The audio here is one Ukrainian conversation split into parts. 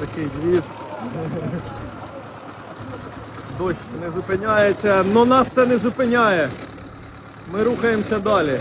такий двіж. Дощ не зупиняється, але нас це не зупиняє. Ми рухаємося далі.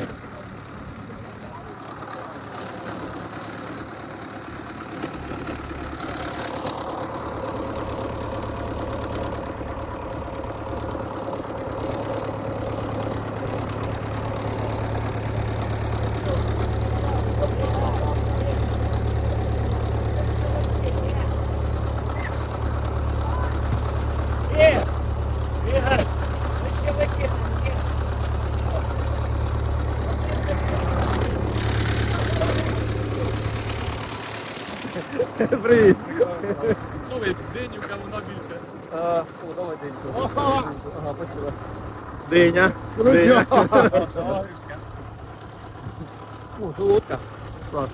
Привіт. Ну, ви денюка, вона більше. А, о, давай деньку. Ага, спасибо. Диня. Диня. О, солодка. Так.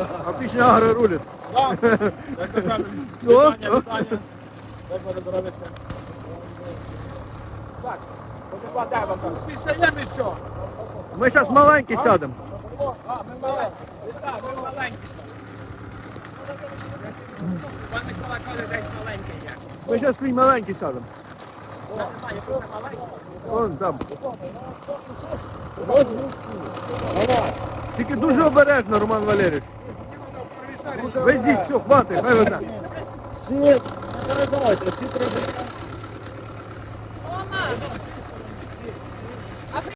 А агро рулить. Так, як то кажуть, О, вітання, вітання. Здоровиться? Так, покладай вам так. Після місця. Ми зараз маленький сядемо. А, ми маленькі. Так, ми маленькі. Пан Микола каже, десь маленький є. Ми зараз крім маленький сядемо. Я не знаю, який це маленький. Вон там. Тільки дуже обережно, Роман Валерійович. Везіть, все, хватить, хай вода. Всі передавайте, всі треба.